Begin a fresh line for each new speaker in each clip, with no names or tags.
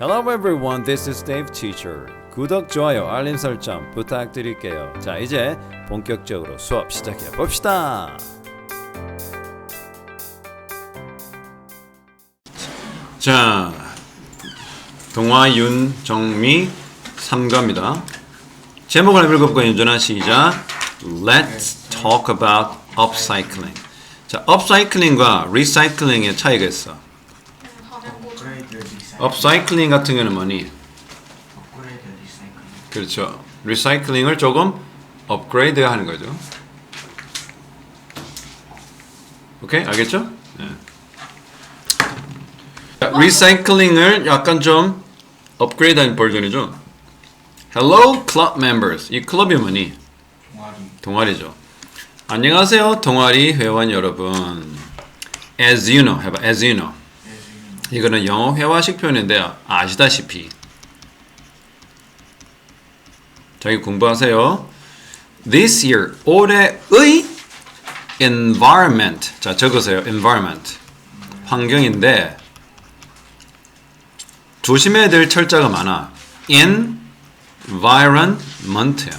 Hello everyone, this is Dave Teacher. 구독, 좋아요, 알림 설정 부탁드릴게요. 자, 이제 본격적으로 수업 시작해 봅시다. 자, 동화 윤정미 3과입니다. 제목을 읽어볼까요? 윤전아 시작. Let's talk about upcycling. 자, upcycling과 recycling의 차이가 있어. Upcycling 같은 경우는 뭐니?
업그레이드 리사이클
그렇죠. 리사이클링을 조금 업그레이드 하는 거죠. 오케이? 알겠죠? 네. 자, 리사이클링을 약간 좀 업그레이드한 버전이죠. Hello club members. 이 클럽이 뭐니?
동아리
동아리죠. 안녕하세요, 동아리 회원 여러분. As you know, 해봐. As you know. 이거는 영어 회화식 표현인데요. 아시다시피. 저희 공부하세요. This year, 올해의 environment. 자, 적으세요. environment. 환경인데, 조심해야 될 철자가 많아. environment야.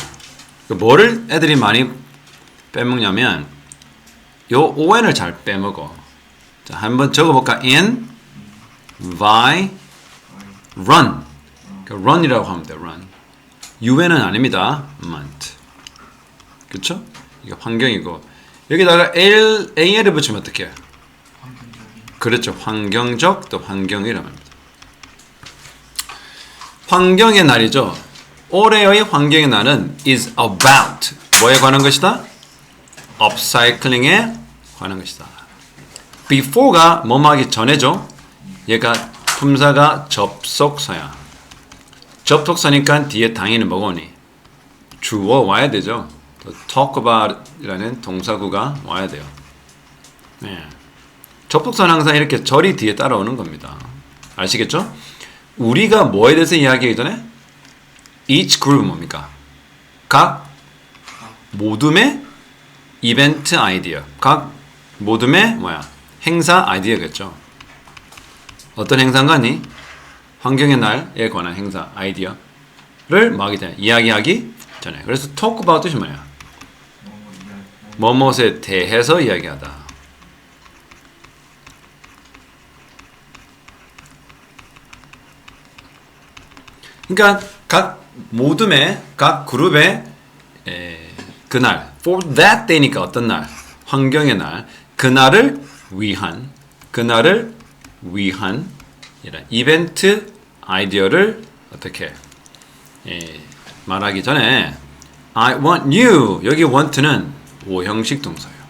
그 뭐를 애들이 많이 빼먹냐면, 요 on을 잘 빼먹어. 자, 한번 적어볼까? in, vi, run. 그 run이라고 하면 돼. run. 유해는 아닙니다. ment. 그쵸? 이게 환경이고 여기다가 l, al을 붙이면 어떻게? 해? 그렇죠. 환경적 또 환경이라고 합니다. 환경의 날이죠. 올해의 환경의 날은 is about 뭐에 관한 것이다? upcycling에 관한 것이다. before가 뭐뭐 하기 전에죠. 얘가 품사가 접속사야. 접속사니까 뒤에 당연히 뭐거니? 주어 와야 되죠. 또 talk about이라는 동사구가 와야 돼요. 네. 접속사는 항상 이렇게 절이 뒤에 따라오는 겁니다. 아시겠죠? 우리가 뭐에 대해서 이야기하기 전에 each group 뭡니까? 각 모둠의 이벤트 아이디어, 각 모둠의 뭐야 행사 아이디어겠죠. 어떤 행사인가니? 환경의 날에 관한 행사 아이디어를 뭐 하기 전에 이야기하기 전에. 그래서 talk about 뜻이 뭐야?
뭐뭐 이야기
뭐뭇에 대해서 이야기하다. 그러니까 각 모둠의 각 그룹의 에, 그날 for that day니까 어떤 날 환경의 날 그날을 위한 그날을 위한 이런 이벤트 아이디어를 어떻게 에, 말하기 전에 I want you 여기 want는 오형식 동사예요.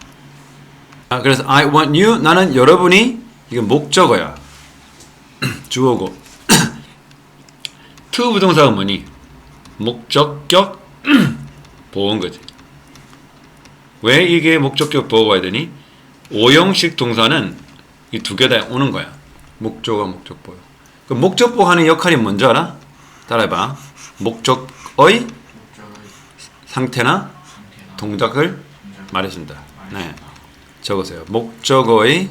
아, 그래서 I want you 나는 여러분이 이건 목적어야. 주어고 to 부동사가 뭐니? 목적격 보호인 거지. 왜 이게 목적격 보호가 되니? 오형식 동사는 이 두 개 다 오는 거야. 목적어, 목적 보호. 그 목적 보호하는 역할이 뭔지 알아? 따라해봐. 목적의 상태나 동작을 말해준다. 네. 적으세요. 목적어의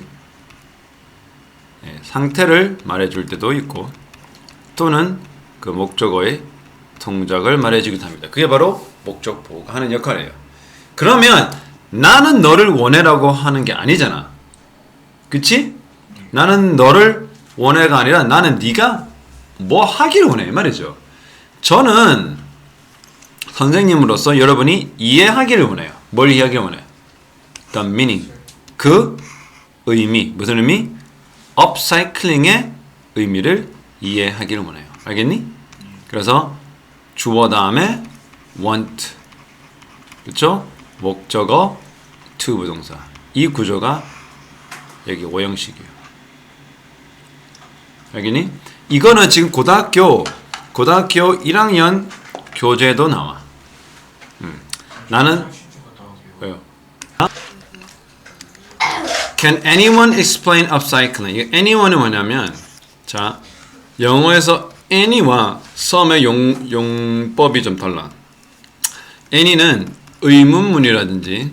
네, 상태를 말해줄 때도 있고 또는 그 목적어의 동작을 말해주기도 합니다. 그게 바로 목적 보호가 하는 역할이에요. 그러면 나는 너를 원해라고 하는 게 아니잖아. 그치? 나는 너를 원해가 아니라 나는 네가 뭐 하기를 원해 이 말이죠. 저는 선생님으로서 여러분이 이해하기를 원해요. 뭘 이해하기를 원해? The meaning. 그 의미. 무슨 의미? upcycling의 의미를 이해하기를 원해요. 알겠니? 그래서 주어 다음에 want. 그렇죠? 목적어 to 부동사. 이 구조가 여기 오형식이에요. 알겠니? 이거는 지금 고등학교 고등학교 1학년 교재도 나와. 음. 나는 왜요? Can anyone explain upcycling? 이 anyone은 뭐냐면 자 영어에서 any와 some의 용, 용법이 좀 달라. any는 의문문이라든지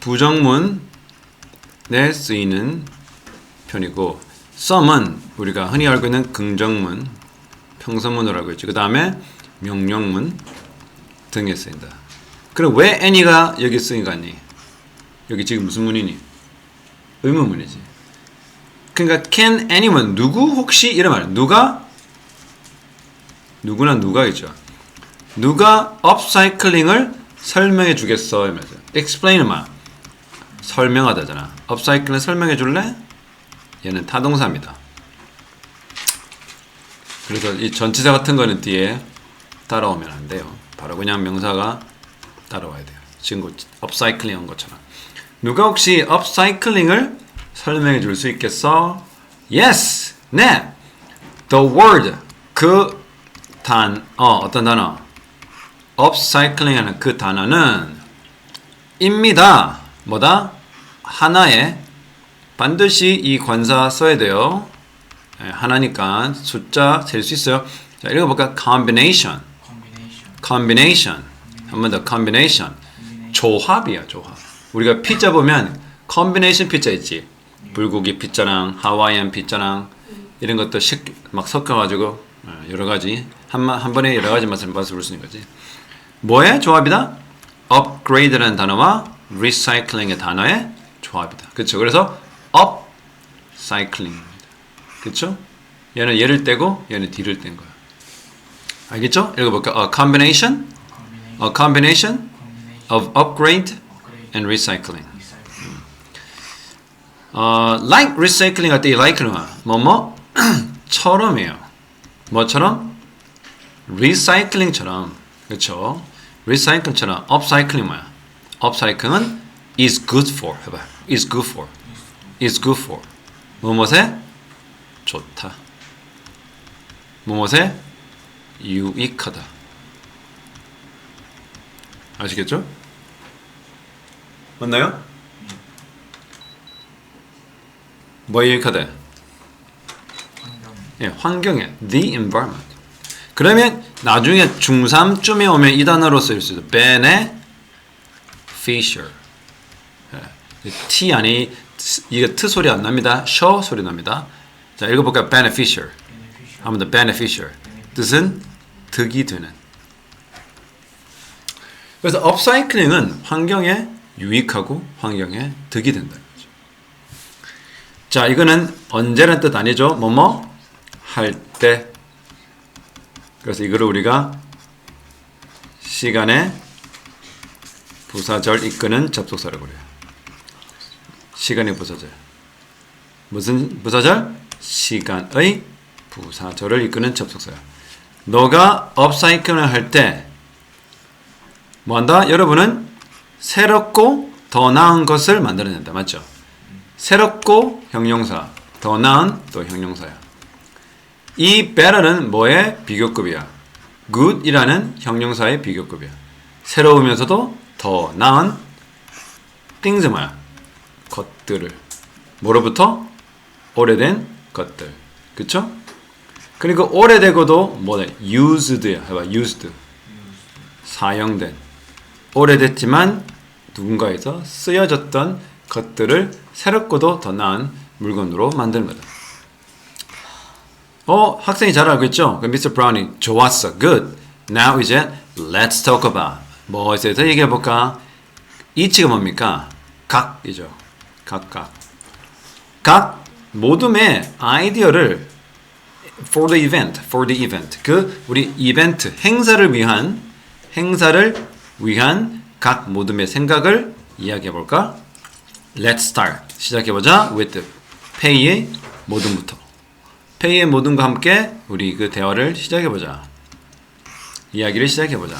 부정문에 쓰이는 편이고 some은 우리가 흔히 알고 있는 긍정문, 평서문으로 알고 있죠. 그 다음에 명령문 등에 쓰인다. 그럼 왜 any가 여기 쓰인 거 아니? 여기 지금 무슨 문이니? 의문문이지. 그러니까 can anyone 누구 혹시 이런 말 누가 누구나 누가겠죠. 누가 업사이클링을 설명해 주겠어 이러면서 explain은 막 설명하다잖아. 업사이클링 설명해 줄래? 얘는 타동사입니다. 그래서 이 전치사 같은 거는 뒤에 따라오면 안 돼요. 바로 그냥 명사가 따라와야 돼요. 지금 그 업사이클링 한 것처럼. 누가 혹시 업사이클링을 설명해 줄 수 있겠어? Yes, 네. The word 그 단, 어, 어떤 단어? 업사이클링 하는 그 단어는 입니다. 뭐다? 하나에 반드시 이 관사 써야 돼요. 예, 하나니까 숫자 셀 수 있어요. 자, 읽어볼까? combination,
combination,
combination. 한번 더 combination. 조합이야, 조합. 우리가 피자 보면 combination 피자 있지. 불고기 피자랑 하와이안 피자랑 이런 것도 식, 막 섞어가지고 어, 여러 가지 한, 마- 한 번에 여러 가지 맛을 맛을 있는 거지. 뭐의 조합이다? upgrade라는 단어와 recycling의 단어의 조합이다. 그렇죠. 그래서 upcycling. 그렇죠? 얘는 얘를 떼고 얘는 뒤를 뗀 거야. 알겠죠? 읽어볼까? A combination, a combination of upgrade and recycling. 어, like recycling 할 때 이 like는 뭐뭐 처럼이에요. 뭐처럼? recycling처럼 그렇죠? recycling처럼 upcycling 뭐야? upcycling은 is good for 해봐. is good for. Is good for. 무엇에 좋다. 무엇에 유익하다. 아시겠죠? 맞나요? 뭐에 유익하다?
환경,
예, 환경에 the environment. 그러면 나중에 중3쯤에 오면 이 단어로 쓸수 있어. beneficial. 예, T 아니 이게 T 소리 안 납니다. 셔 소리 납니다. 자 읽어볼까요? beneficial.
beneficial,
한번 더 beneficial. 뜻은 득이 되는. 그래서 업사이클링은 환경에 유익하고 환경에 득이 된다. 자, 이거는 언제라는 뜻 아니죠? 뭐뭐 할 때. 그래서 이거를 우리가 시간에 부사절 이끄는 접속사라고 그래요. 시간의 부사절. 무슨 부사절? 시간의 부사절을 이끄는 접속사야. 너가 업사이클을 할 때 뭐한다? 여러분은 새롭고 더 나은 것을 만들어낸다. 맞죠? 새롭고 형용사, 더 나은 또 형용사야. 이 better는 뭐의 비교급이야? good이라는 형용사의 비교급이야. 새로우면서도 더 나은 things 뭐야? 것들을 뭐로부터 오래된 것들, 그쵸? 그리고 오래되고도 뭐다? used야. 해봐, used. 사용된. 오래됐지만 누군가에서 쓰여졌던 것들을 새롭고도 더 나은 물건으로 만드는 거다. 어, 학생이 잘 알고 있죠? 그 미스터 브라운이 좋았어. good. now 이제 let's talk about. 뭐에 대해서 얘기해 볼까? 이치가 뭡니까? 각이죠. 각각. 각 모둠의 아이디어를 for the event, for the event. 그 우리 이벤트 행사를 위한 행사를 위한 각 모둠의 생각을 이야기해 볼까? Let's start. 시작해 보자. with pay의 모둠부터. pay의 모둠과 함께 우리 그 대화를 시작해 보자. 이야기를 시작해 보자.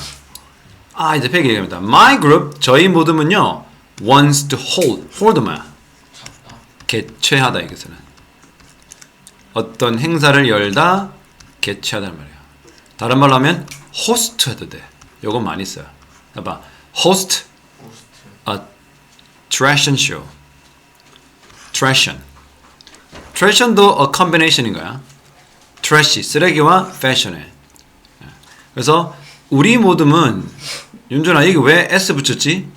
아, 이제 pay 얘기합니다. My group 저희 모둠은요. wants to hold. hold 뭐야?
잡다,
개최하다 이것은 어떤 행사를 열다 개최하다는 말이야. 다른 말로 하면 host 해도 돼. 요거 많이 써요. 봐봐. host
host,
a trashion show. trashion. trashion도 a combination인 거야. trash 쓰레기와 fashion에. 그래서 우리 모둠은 윤준아 이게 왜 s 붙였지?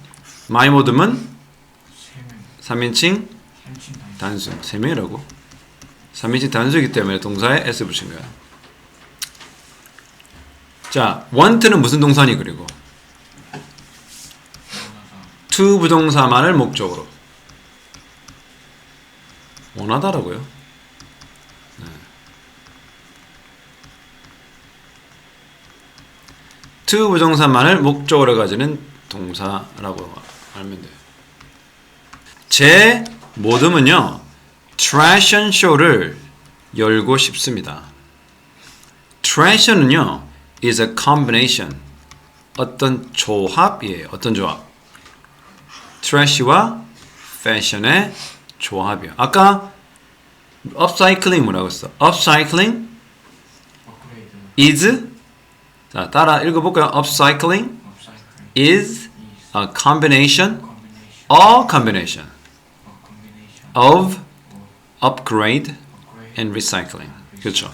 my
세명,
3인칭
삼친 단수,
단수 세 명이라고 3인칭 단수이기 때문에 동사에 s 붙인 거야. 자, want는 무슨 동사니 그리고 to 부동사만을 목적으로 원하다라고요. 네. to 부동사만을 목적으로 가지는 동사라고 알면 돼요. 제 모듬은요, and show를 열고 싶습니다. trash는요, is a combination. 어떤 조합이에요. 어떤 조합? 트래시와 패션의 조합이요. 아까 upcycling 뭐라고 했어?
업그레이드.
is 자 따라 읽어 볼까요? upcycling
업사이클.
is a combination,
of combination.
Of upgrade and recycling. 그렇죠.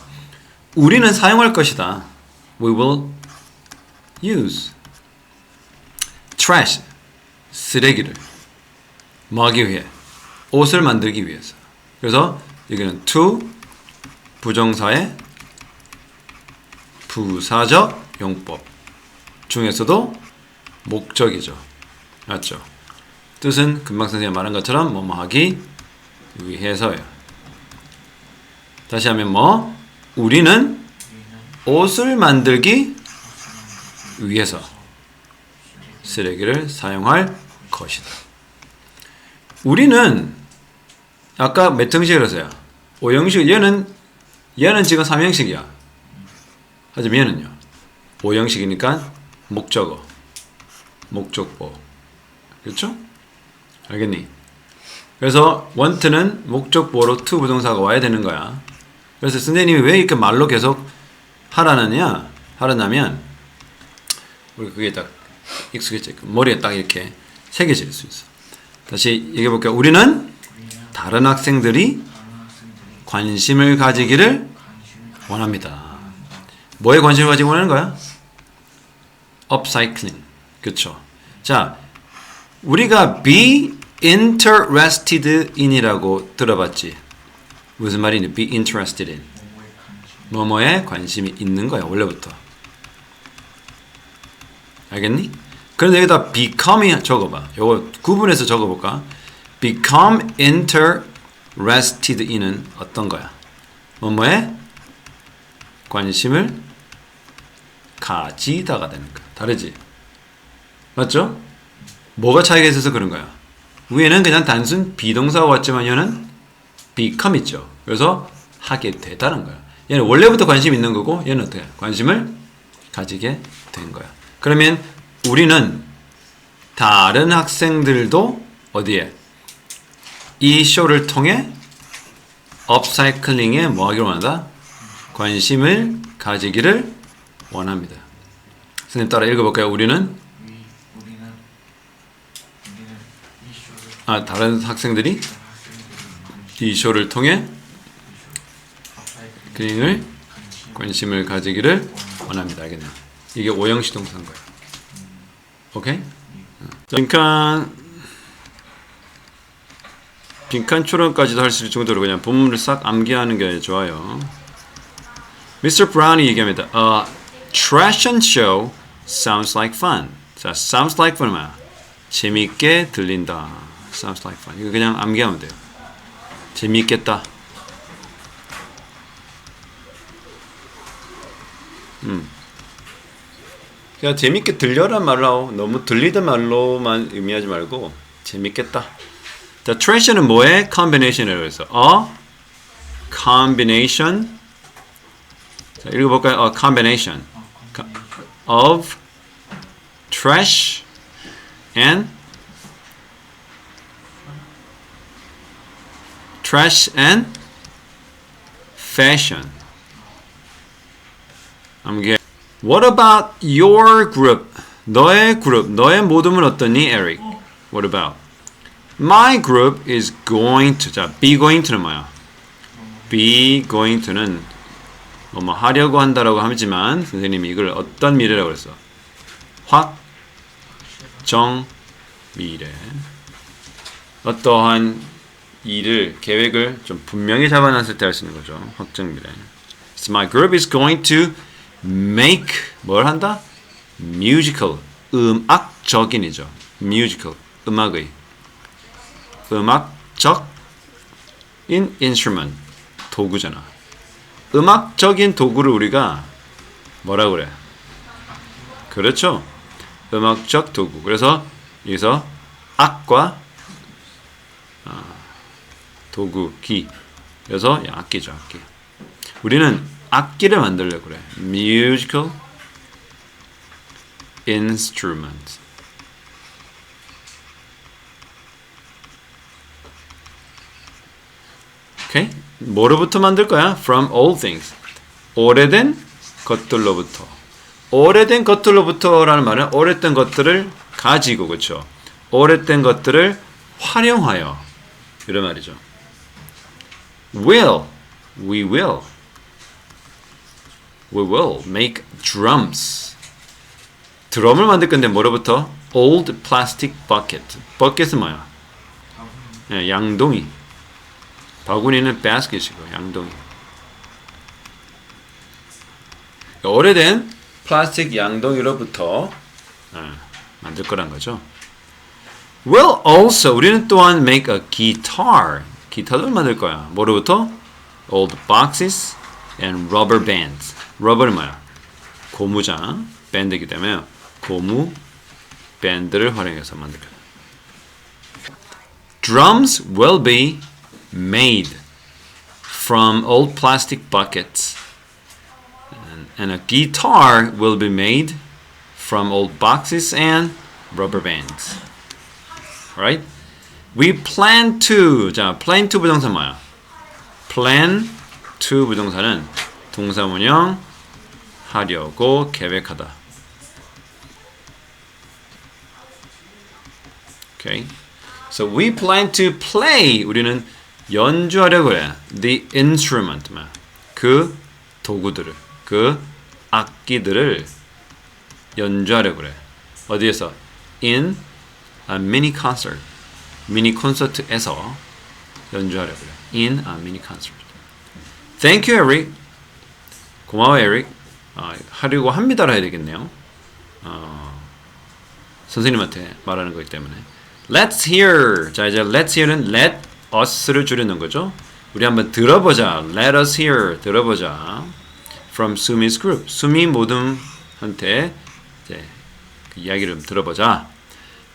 우리는 사용할 것이다. We will use trash 쓰레기를 뭐하기 위해 옷을 만들기 위해서. 그래서 여기는 to 부정사의 부사적 용법 중에서도 목적이죠. 맞죠? 뜻은 금방 선생님 말한 것처럼 뭐뭐 하기 위해서요. 다시 하면 뭐? 우리는 옷을 만들기 위해서 쓰레기를 사용할 것이다. 우리는 아까 몇 형식을 했어요? 5형식 얘는 얘는 지금 3형식이야. 하지만 얘는요. 5형식이니까 목적어, 목적보. 그렇죠? 알겠니? 그래서 want는 목적보로 to 부동사가 와야 되는 거야. 그래서 선생님이 왜 이렇게 말로 계속 하라느냐? 하라냐면 우리 그게 딱 익숙해져 머리에 딱 이렇게 새겨질 수 있어. 다시 얘기해 볼게요. 우리는 다른 학생들이 관심을 가지기를 원합니다. 뭐에 관심을 가지고 원하는 거야? upcycling. 그렇죠. 자, 우리가 be interested in이라고 들어봤지. 무슨 말이니? be interested in.
뭐뭐에 관심.
뭐뭐에 관심이 있는 거야 원래부터 알겠니? 그런데 여기다 become이 적어봐 요거 구분해서 적어볼까? become interested in은 어떤 거야? 뭐뭐에 관심을 가지다가 되는 거야 다르지? 맞죠? 뭐가 차이가 있어서 그런 거야? 위에는 그냥 단순 비동사가 왔지만 얘는 become 있죠. 그래서 하게 되다는 거야. 얘는 원래부터 관심 있는 거고 얘는 어떻게 관심을 가지게 된 거야. 그러면 우리는 다른 학생들도 어디에 이 쇼를 통해 업사이클링에 뭐 하기를 원한다? 관심을 가지기를 원합니다. 선생님 따라 읽어볼까요? 우리는
우리는 이 쇼를
아 다른 학생들이
이
쇼를 통해
관심
관심을 가지기를 원합니다. 알겠나요? 이게 오형식 동사인 거예요. 오케이? 자, 빈칸 빈칸 초론까지도 할 수 있을 정도로 그냥 본문을 싹 암기하는 게 좋아요. Mr. Brown이 얘기합니다. Uh, trash and show sounds like fun. 자, sounds like fun은 뭐야? 재미있게 들린다. Sounds like fun. 이거 그냥 암기하면 돼요. 재미있겠다. 그냥 재밌게 들려란 말로 너무 들리던 말로만 의미하지 말고 재밌겠다. 자, 트래시는 뭐의 combination이라고 해서 a combination 자, 읽어볼까요? A combination
어,
of trash and trash and fashion. 암기. What about your group? 너의 그룹, 너의 모둠은 어떠니, Eric? What about? My group is going to. 자, be going to는 뭐야? be going to는 뭐뭐 하려고 한다라고 하지만 선생님이 이걸 어떤 미래라고 그랬어? 확, 정, 미래. 어떠한 일을 계획을 좀 분명히 잡아놨을 때 할 수 있는 거죠. 확정 미래. So my group is going to make 뭘 한다? musical 음악적인이죠. musical 음악의 음악적 in instrument 도구잖아. 음악적인 도구를 우리가 뭐라 그래? 그렇죠. 음악적 도구. 그래서 여기서 악과 아, 도구 기. 그래서 악기죠, 악기. 우리는 악기를 만들려고 그래. musical instrument. 오케이? 뭐로부터 만들 거야? From old things. 오래된 것들로부터. 오래된 것들로부터라는 말은 오래된 것들을 가지고 그렇죠. 오래된 것들을 활용하여 이런 말이죠. Will, we will, we will make drums. 드럼을 만들 건데 뭐로부터? Old plastic bucket. bucket은 뭐야? 예, 양동이. 바구니는 basket이고 양동이. 오래된 플라스틱 양동이로부터 어, 만들 거란 거죠. Will also 우리는 또한 make a guitar. 기타도 만들 거야. 뭐로부터? Old boxes and rubber bands. rubber는 뭐야? 고무자, 밴드이기 때문에 고무 밴드를 활용해서 만들 거야. Drums will be made from old plastic buckets. And, and a guitar will be made from old boxes and rubber bands. Alright? We plan to. 자, plan to 부동사 뭐야? plan to 부동사는 동사문형 하려고 계획하다. Okay. So we plan to play. 우리는 연주하려고 해. The instrument. 그 도구들을, 그 악기들을 연주하려고 그래. 어디에서? In a mini concert. 미니 콘서트에서 연주하려고 그래. In a mini concert. Thank you, Eric. 고마워, 에릭. 아, 하려고 합니다라 해야 되겠네요. 어, 선생님한테 말하는 거기 때문에. Let's hear. 자, 이제 let's hear는 let us를 줄이는 거죠. 우리 한번 들어보자. Let us hear. 들어보자. From Sumi's group. 수미 모둠한테 이제 그 이야기를 좀 들어보자.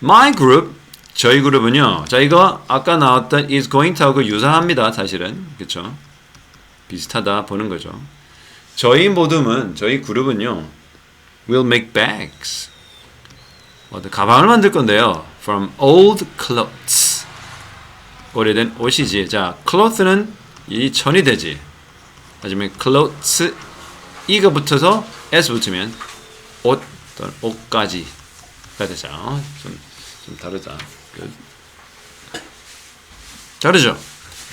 My group. 저희 그룹은요. 자, 이거 아까 나왔던 is going to하고 유사합니다. 사실은. 그렇죠? 비슷하다 보는 거죠. 저희 모둠은 저희 그룹은요. will make bags. 어, 가방을 만들 건데요. From old clothes. 오래된 옷이지. 자, cloth는 이 천이 되지. 하지만 clothes 이가 붙어서 s 붙으면 옷 또는 옷까지가 되죠. 좀, 좀 다르다. Good. 다르죠.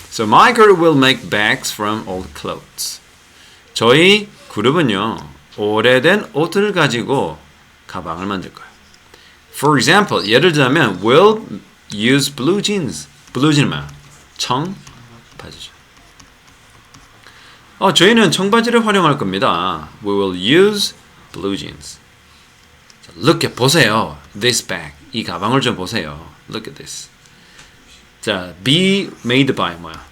So my group will make bags from old clothes. 저희 그룹은요 오래된 옷을 가지고 가방을 만들 거예요. For example, 예를 들자면 will use blue jeans. blue jeans 뭐야? 청 바지죠. 어, 저희는 청바지를 활용할 겁니다. We will use blue jeans. 자, Look at 보세요. This bag. 이 가방을 좀 보세요. Look at this. 자, be made by 뭐야?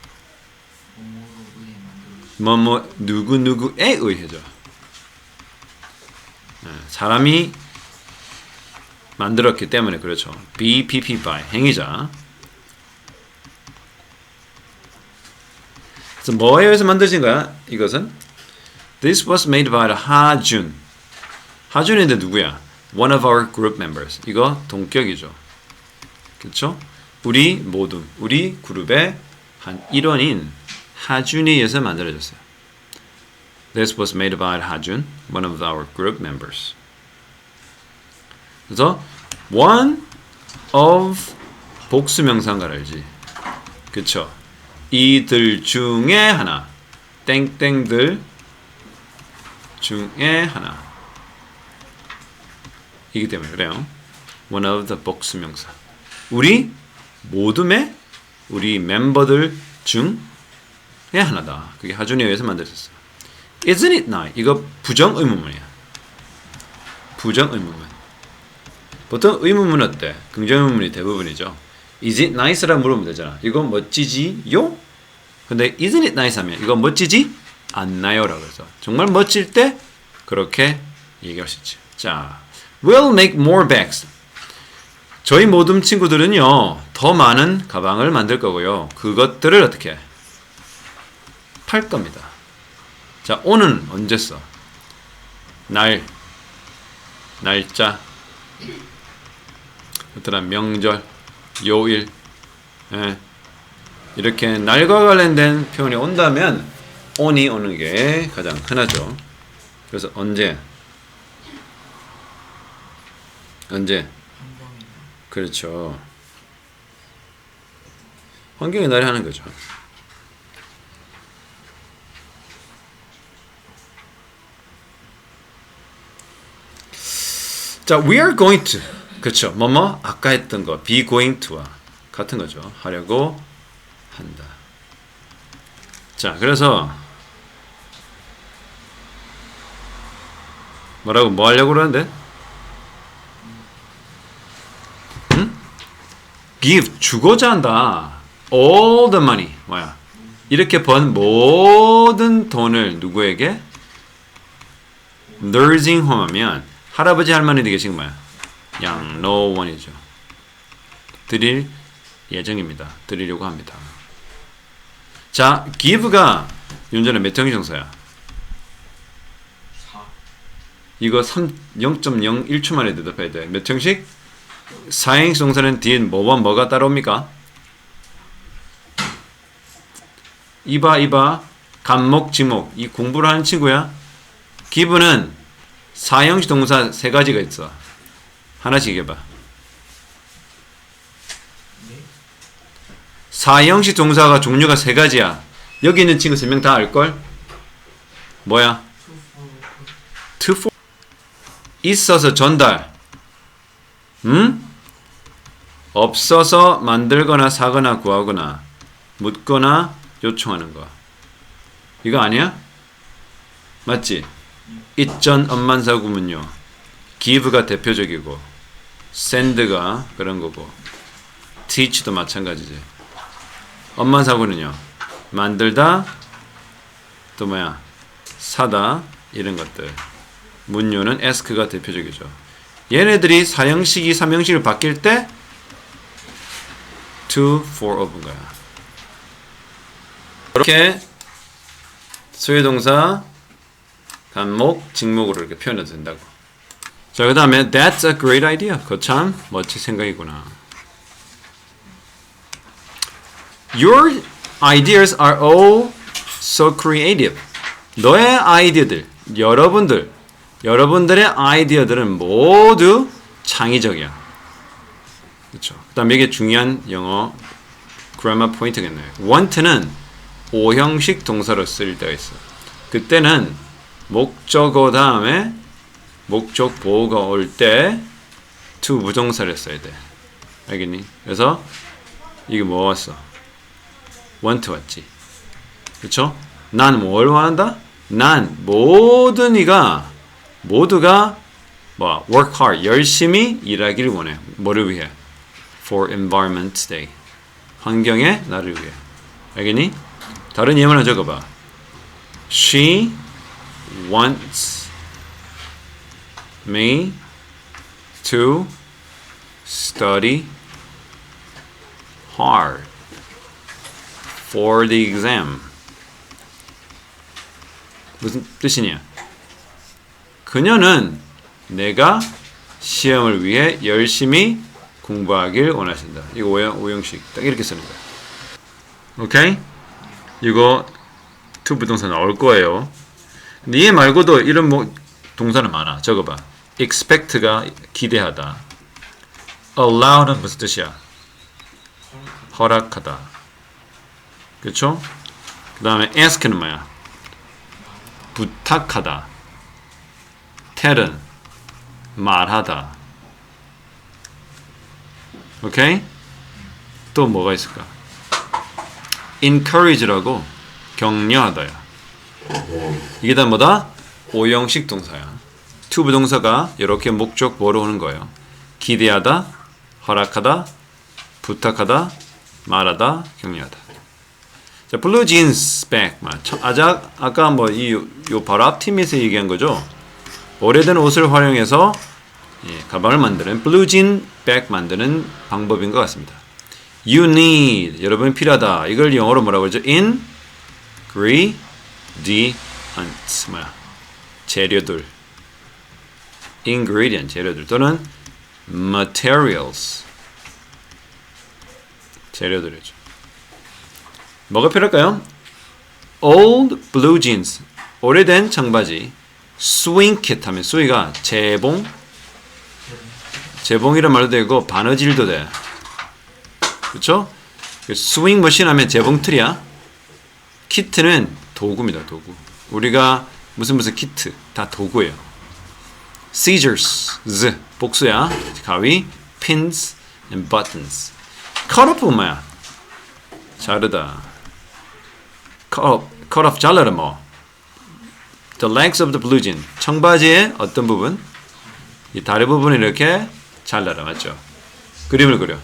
뭐뭐 누구 누구에 의해죠. 네, 사람이 만들었기 때문에 그렇죠. be pp by 행위자. 그래서 뭐에 의해서 만들어진 거야? 이것은 This was made by 하준. 하준인데 누구야? One of our group members. 이거 동격이죠. 그렇죠? 우리 모두 우리 그룹의 한 일원인 하준에 의해서 만들어졌어요. This was made by 하준, one of our group members. 그래서 one of 복수명사인가 알지? 그쵸? 이들 중에 하나, 땡땡들 중에 하나. 이기 때문에 그래요. One of the 복수명사. 우리 모둠의 우리 멤버들 중에 하나다. 그게 하준에 의해서 만들어졌어. Isn't it nice? 이거 부정 의문문이야. 부정 의문문. 보통 의문문 어때? 긍정 의문문이 대부분이죠. Is it nice라 물으면 되잖아. 이거 멋지지요? 근데 isn't it nice 하면 이거 멋지지 않나요라고 해서 정말 멋질 때 그렇게 얘기할 수 있지. 자, we'll make more bags. 저희 모든 친구들은요 더 많은 가방을 만들 거고요. 그것들을 어떻게 팔 겁니다. 자, 오는 언제 써? 날, 날짜, 어떤 명절, 요일, 예. 이렇게 날과 관련된 표현이 온다면 on이 오는 게 가장 흔하죠. 그래서 언제, 언제, 그렇죠. 환경의 날이 하는 거죠. 자, we are going to. 그렇죠. 뭐뭐 아까 했던 거 be going to와 같은 거죠. 하려고 한다. 자, 그래서 뭐라고 뭐 하려고 그러는데? Give 주고자 한다. all the money 뭐야? 이렇게 번 모든 돈을 누구에게? nursing home 하면 할아버지 할머니 되게 지금 뭐야? 양로원이죠. 드릴 예정입니다. 드리려고 합니다. 자, give가 윤전에 몇 형이 정사야?
4
이거 3 0.01초 만에 대답해야 돼. 몇 형씩? 사행시 동사는 뒤에 뭐와 뭐가 따라옵니까? 이봐 이봐 간목 지목 이 공부를 하는 친구야. 기분은 사형시 동사 세 가지가 있어. 하나씩 해봐.
네?
사형시 동사가 종류가 세 가지야. 여기 있는 친구 세 명 다 알걸? 뭐야? 있어서 전달 음? 없어서 만들거나 사거나 구하거나 묻거나 요청하는 거 이거 아니야? 맞지? 있전 엄만사 구문요 give가 대표적이고 send가 그런 거고 teach도 마찬가지지 엄만사구는요 만들다 또 뭐야 사다 이런 것들 문요는 ask가 대표적이죠. 얘네들이 사형식이 삼형식을 바뀔 때 to, for, of인 거야. 이렇게 소유동사 간목, 직목으로 이렇게 표현해도 된다고. 자, 그 다음에 that's a great idea. 그거 참 멋진 생각이구나. Your ideas are all so creative. 너의 아이디어들, 여러분들, 여러분들의 아이디어들은 모두 창의적이야. 그렇죠. 그다음 이게 중요한 영어 그래머 포인트겠네요. want는 오형식 동사로 쓰일 때가 있어. 그때는 목적어 다음에 목적 보호가 올 때 to 부정사를 써야 돼. 알겠니? 그래서 이게 뭐 왔어? want 왔지. 그렇죠? 난 뭘 원한다? 난 모든 이가 모두가 뭐 work hard 열심히 일하기를 원해. 뭐를 위해? For environment day. 환경의 나를 위해. 알겠니? 다른 예문 하나 적어봐. She wants me to study hard for the exam. 무슨 뜻이냐? 그녀는 내가 시험을 위해 열심히 공부하길 원하신다. 이거 오형, 오형식. 딱 이렇게 쓰는 거야. 오케이? 이거 to 부동사 나올 거예요. 근데 얘 말고도 이런 뭐 동사는 많아. 적어봐. expect가 기대하다. allow는 무슨 뜻이야? 허락하다. 그렇죠? 그 다음에 ask는 뭐야? 부탁하다. Tell은 말하다. 오케이? 또 뭐가 있을까? encourage라고 격려하다야. 이게 다 뭐다? 오형식 동사야. to 부동사가 이렇게 목적 보러 오는 거예요. 기대하다, 허락하다, 부탁하다, 말하다, 격려하다. 자, 블루 진스 백. 아까 뭐 이 요 바로 앞 팀에서 얘기한 거죠. 오래된 옷을 활용해서 예, 가방을 만드는 블루진 백 만드는 방법인 것 같습니다. You need 여러분 필요하다. 이걸 영어로 뭐라고 그러죠? ingredient 뭐야? 재료들. ingredient 재료들 또는 materials 재료들이죠. 뭐가 필요할까요? Old blue jeans 오래된 청바지 kit 하면 스위가 재봉 재봉이란 말도 되고 바느질도 돼. 그렇죠? 스윙 머신 하면 재봉 틀이야. 키트는 도구입니다. 도구. 우리가 무슨 무슨 키트 다 도구예요. scissors 복수야. 가위, pins and buttons. off 뭐야? 자르다. cut off 잘라라 뭐. The legs of the blue jean. 청바지의 어떤 부분? 이 다리 부분을 이렇게 잘라라 맞죠? 그림을 그려.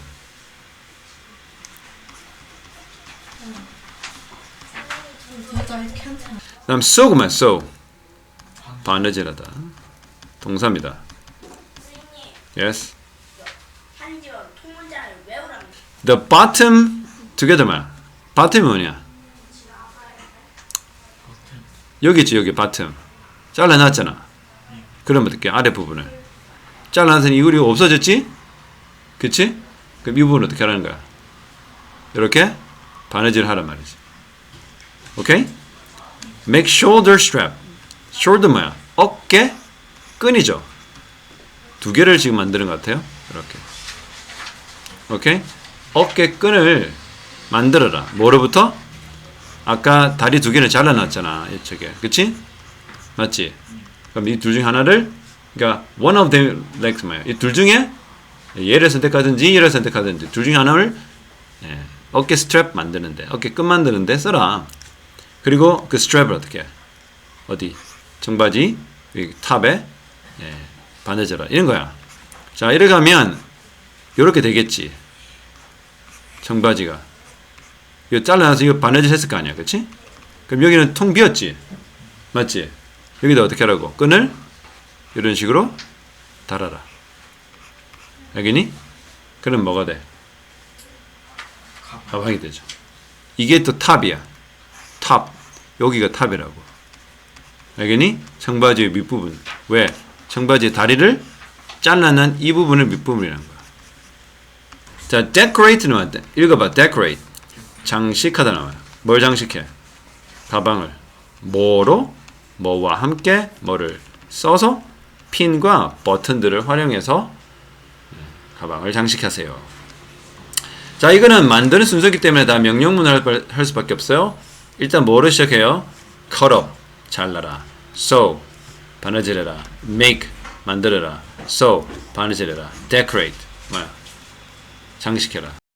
그다음 so구만 so. 바느질하다. 동사입니다. Yes. The bottom together만. bottom이 뭐냐? 여기 있지 여기 bottom. 잘라놨잖아. 그럼 어떻게 아래 부분을 잘라놨으니 이 그리고 없어졌지? 그치? 그럼 이 부분 어떻게 하라는 거야? 이렇게 바느질 하란 말이지. 오케이? Make shoulder strap. shoulder 뭐야? 어깨 끈이죠. 두 개를 지금 만드는 것 같아요. 이렇게. 오케이? 어깨 끈을 만들어라. 뭐로부터? 아까 다리 두 개를 잘라놨잖아. 이쪽에. 그치? 맞지? 그럼 이 둘 중에 하나를 그러니까 one of the legs 뭐야? 이 둘 중에 얘를 선택하든지 얘를 선택하든지 둘 중에 하나를 예, 어깨 스트랩 만드는데 어깨 끈 만드는데 써라. 그리고 그 스트랩을 어떻게 해? 어디? 청바지 탑에 예, 바느질라 이런 거야. 자 이래 가면 이렇게 되겠지. 청바지가 이거 잘라놔서 이거 바느질 했을 거 아니야, 그렇지? 그럼 여기는 통 비었지, 맞지? 여기다 어떻게 하라고? 끈을 이런 식으로 달아라. 알겠니? 그럼 뭐가 돼? 가방이 되죠. 이게 또 탑이야. 탑. 여기가 탑이라고. 알겠니? 청바지의 밑부분. 왜? 청바지의 다리를 잘라낸 이 부분을 밑부분이라는 거야. 자, decorate는 뭐야? 읽어봐. decorate. 장식하다 나와요. 뭘 장식해? 가방을. 뭐로? 뭐와 함께 뭐를 써서 핀과 버튼들을 활용해서 가방을 장식하세요. 자, 이거는 만드는 순서이기 때문에 다 명령문을 할, 할 수밖에 없어요. 일단 뭐로 시작해요? cut up, 잘라라. sew, 바느질해라. make, 만들어라. sew, 바느질해라. decorate? 장식해라.